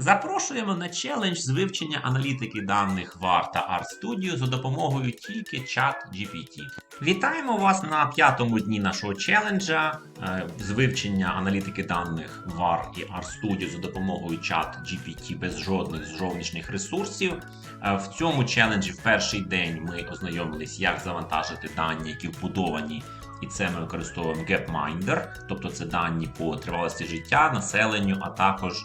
Запрошуємо на челендж з вивчення аналітики даних VAR та RStudio за допомогою тільки чат GPT. Вітаємо вас на п'ятому дні нашого челенджа е, з вивчення аналітики даних VAR і RStudio за допомогою чат GPT без жодних зовнішніх ресурсів. Е, В цьому челенджі в перший день ми ознайомились, як завантажити дані, які вбудовані і це ми використовуємо GapMinder, тобто це дані по тривалості життя, населенню, а також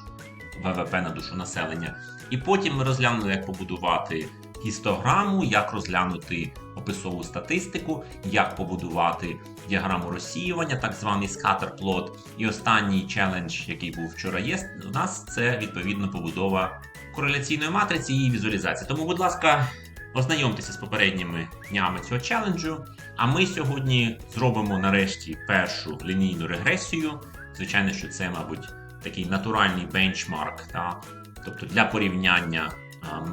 ВВП на душу населення. І потім ми розглянули, як побудувати гістограму, як розглянути описову статистику, як побудувати діаграму розсіювання, так званий scatterplot. І останній челендж, який був вчора, є у нас це відповідно побудова кореляційної матриці і її візуалізація. Тому, будь ласка, ознайомтеся з попередніми днями цього челенджу. А ми сьогодні зробимо нарешті першу лінійну регресію. Звичайно, що це, мабуть, такий натуральний бенчмарк. Та? Тобто для порівняння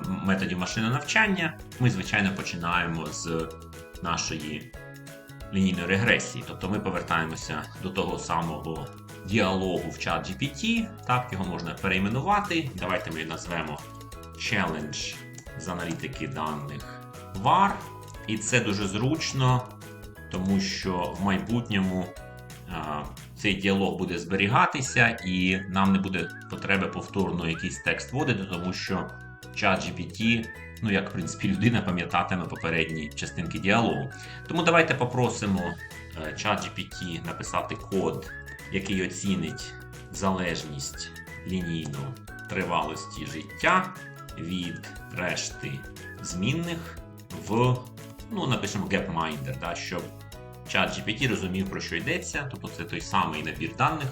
методів машинного навчання ми, звичайно, починаємо з нашої лінійної регресії. Тобто ми повертаємося до того самого діалогу в чат GPT. Так, його можна перейменувати. Давайте ми назвемо Challenge з аналітики даних VAR. І це дуже зручно, тому що в майбутньому цей діалог буде зберігатися, і нам не буде потреби повторно якийсь текст вводити, тому що чат GPT, ну як в принципі людина пам'ятатиме попередні частинки діалогу. Тому давайте попросимо е, чат GPT написати код, який оцінить залежність лінійну тривалості життя від решти змінних в, ну, напишемо GapMinder, да, щоб чат GPT розумів, про що йдеться, тобто це той самий набір даних.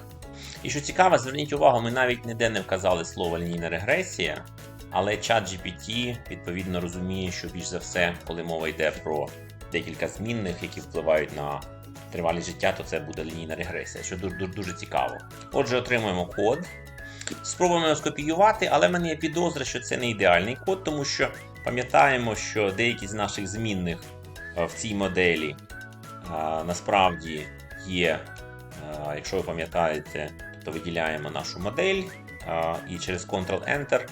І що цікаво, зверніть увагу, ми навіть ніде не вказали слово лінійна регресія, але чат GPT відповідно розуміє, що більш за все, коли мова йде про декілька змінних, які впливають на тривалість життя, то це буде лінійна регресія, що дуже, дуже, дуже цікаво. Отже, отримуємо код. Спробуємо його скопіювати, але в мене є підозра, що це не ідеальний код, тому що пам'ятаємо, що деякі з наших змінних е, в цій моделі насправді є, якщо ви пам'ятаєте, то виділяємо нашу модель і через Ctrl-Enter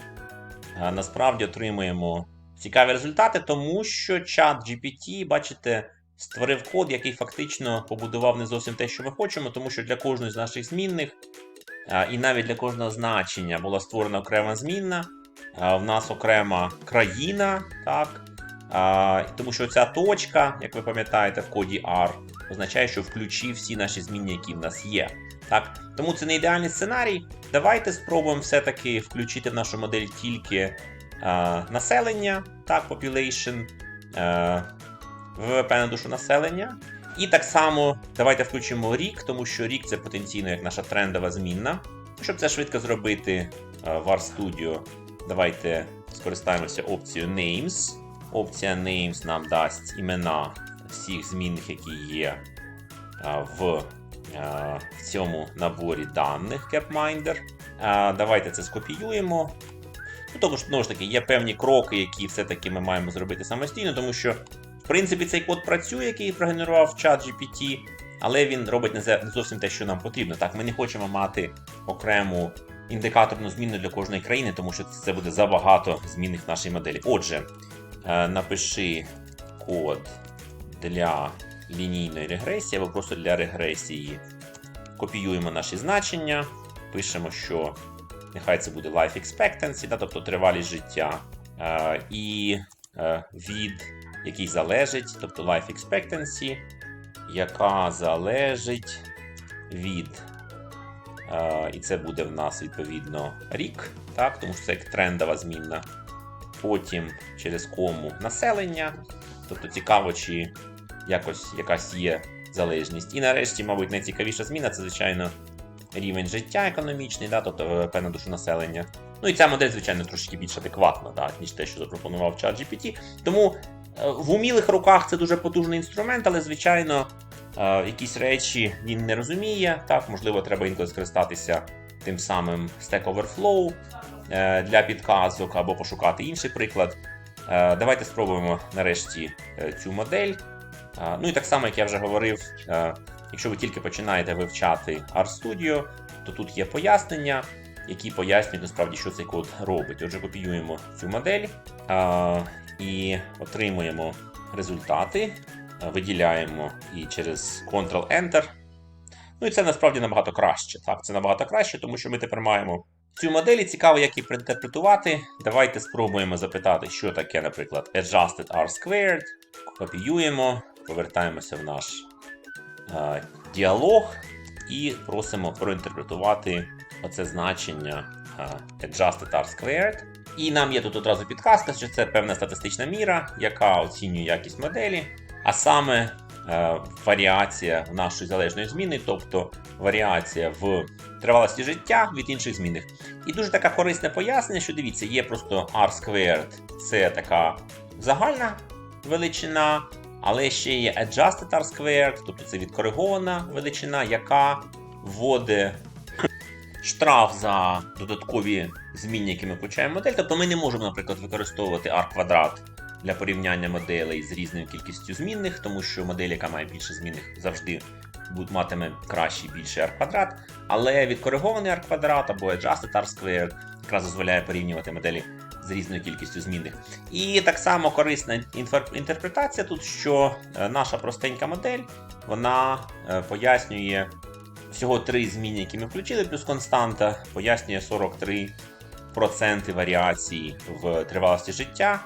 насправді отримуємо цікаві результати, тому що чат GPT, бачите, створив код, який фактично побудував не зовсім те, що ми хочемо, тому що для кожної з наших змінних і навіть для кожного значення була створена окрема змінна. В нас окрема країна, так. А, тому що ця точка, як ви пам'ятаєте, в коді R, означає, що включив всі наші змінні, які в нас є. Так, тому це не ідеальний сценарій. Давайте спробуємо все-таки включити в нашу модель тільки а, населення, так, population, а, ВВП на душу населення. І так само давайте включимо рік, тому що рік це потенційно як наша трендова змінна. Щоб це швидко зробити в RStudio, давайте скористаємося опцією Names. Опція Names нам дасть імена всіх змінних, які є в, в цьому наборі даних CapMinder. Давайте це скопіюємо. Ну, тому що, знову ж таки, є певні кроки, які все-таки ми маємо зробити самостійно, тому що, в принципі, цей код працює, який прогенерував чат GPT, але він робить не зовсім те, що нам потрібно. Так, ми не хочемо мати окрему індикаторну зміну для кожної країни, тому що це буде забагато змінних в нашій моделі. Отже, е, напиши код для лінійної регресії або просто для регресії. Копіюємо наші значення, пишемо, що нехай це буде life expectancy, да, тобто тривалість життя, е, і е, від який залежить, тобто life expectancy, яка залежить від. е, і це буде в нас відповідно рік, так, тому що це як трендова змінна. Потім через кому населення. Тобто цікаво, чи якось якась є залежність. І нарешті, мабуть, найцікавіша зміна це, звичайно, рівень життя економічний, да, тобто ВВП на душу населення. Ну і ця модель, звичайно, трошки більш адекватна, да, ніж те, що запропонував чат GPT. Тому е, в умілих руках це дуже потужний інструмент, але, звичайно, е, якісь речі він не розуміє. Так, можливо, треба інколи скористатися тим самим Stack Overflow е, для підказок або пошукати інший приклад. Е, Давайте спробуємо нарешті е, цю модель. Е, Ну і так само, як я вже говорив, е, якщо ви тільки починаєте вивчати RStudio, то тут є пояснення. які пояснюють насправді, що цей код робить. Отже, копіюємо цю модель і отримуємо результати, виділяємо і через Ctrl-Enter. Ну і це насправді набагато краще. Так, це набагато краще, тому що ми тепер маємо цю модель. Цікаво, як її проінтерпретувати. Давайте спробуємо запитати, що таке, наприклад, adjusted r squared. Копіюємо, повертаємося в наш е, діалог і просимо проінтерпретувати оце значення е, adjusted r squared. І нам є тут одразу підказка, що це певна статистична міра, яка оцінює якість моделі, а саме варіація нашої залежної зміни, тобто варіація в тривалості життя від інших змінних. І дуже таке корисне пояснення, що дивіться, є просто r squared, це така загальна величина, але ще є adjusted r squared, тобто це відкоригована величина, яка вводить штраф за додаткові зміни, які ми включаємо в модель. Тобто ми не можемо, наприклад, використовувати r квадрат для порівняння моделей з різною кількістю змінних, тому що модель, яка має більше змінних, завжди матиме кращий більший r квадрат. Але відкоригований r квадрат або adjusted r squared якраз дозволяє порівнювати моделі з різною кількістю змінних. І так само корисна інтерпретація тут, що е, наша простенька модель вона е, пояснює всього три зміни, які ми включили, плюс константа, пояснює 43% варіації в тривалості життя.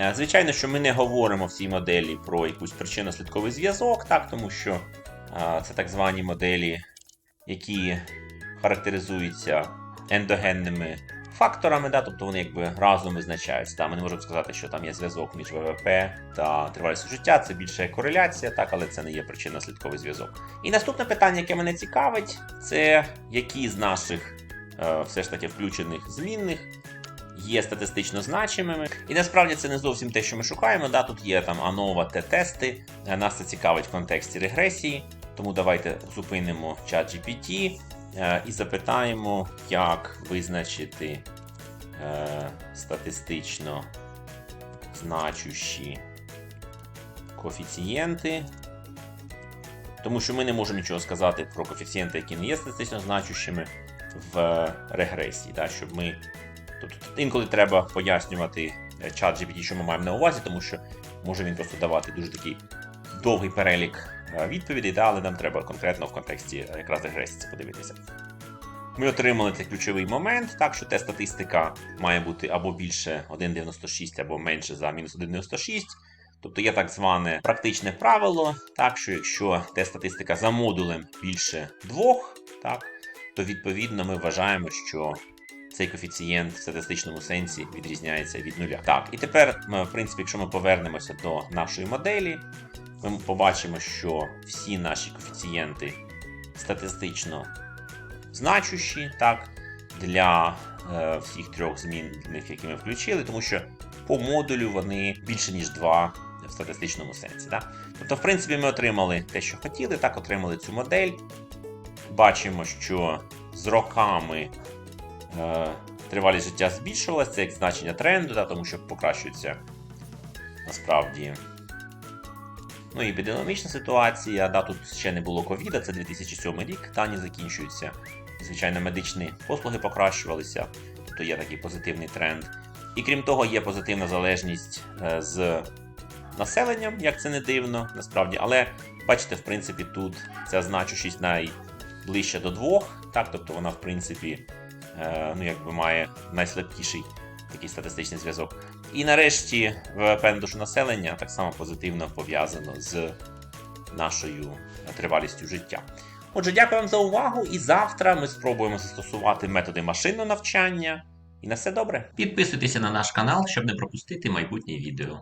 Е, Звичайно, що ми не говоримо в цій моделі про якусь причинно-слідковий зв'язок, так, тому що е, це так звані моделі, які характеризуються ендогенними факторами, да, тобто вони якби разом визначаються. Та, ми не можемо сказати, що там є зв'язок між ВВП та тривалістю життя, це більше кореляція, так, але це не є причинно-слідковий зв'язок. І наступне питання, яке мене цікавить, це які з наших е, все ж таки включених змінних є статистично значимими. І насправді це не зовсім те, що ми шукаємо. Да, тут є там ANOVA Т-тести. Е, Нас це цікавить в контексті регресії. Тому давайте зупинимо чат GPT е, і запитаємо, як визначити е, статистично значущі коефіцієнти. Тому що ми не можемо нічого сказати про коефіцієнти, які не є статистично значущими в регресії. Да, щоб ми... Тобто інколи треба пояснювати е, чат GPT, що ми маємо на увазі, тому що може він просто давати дуже такий довгий перелік е, відповідей, да, але нам треба конкретно в контексті е, якраз регресії це подивитися. Ми отримали цей ключовий момент, так що те статистика має бути або більше 1,96, або менше за мінус 1,96. Тобто є так зване практичне правило, так що якщо те статистика за модулем більше 2, так, то відповідно ми вважаємо, що цей коефіцієнт в статистичному сенсі відрізняється від нуля. Так, і тепер, ми, в принципі, якщо ми повернемося до нашої моделі, ми побачимо, що всі наші коефіцієнти статистично значущі, так, для е, всіх трьох змінних, які ми включили, тому що по модулю вони більше, ніж 2 в статистичному сенсі. Так? Тобто, в принципі, ми отримали те, що хотіли, так, отримали цю модель. Бачимо, що з роками е, тривалість життя збільшувалася, це як значення тренду, да, тому що покращується насправді. Ну і епідеміологічна ситуація, да, тут ще не було ковіда, це 2007 рік, дані закінчуються. Звичайно, медичні послуги покращувалися, тобто є такий позитивний тренд. І крім того, є позитивна залежність е, з населенням, як це не дивно, насправді. Але бачите, в принципі, тут ця значущість найближче до двох, так, тобто вона, в принципі, е, ну, якби має найслабкіший такий статистичний зв'язок. І нарешті ВВП на душу населення так само позитивно пов'язано з нашою тривалістю життя. Отже, дякую вам за увагу, і завтра ми спробуємо застосувати методи машинного навчання. І на все добре. Підписуйтеся на наш канал, щоб не пропустити майбутнє відео.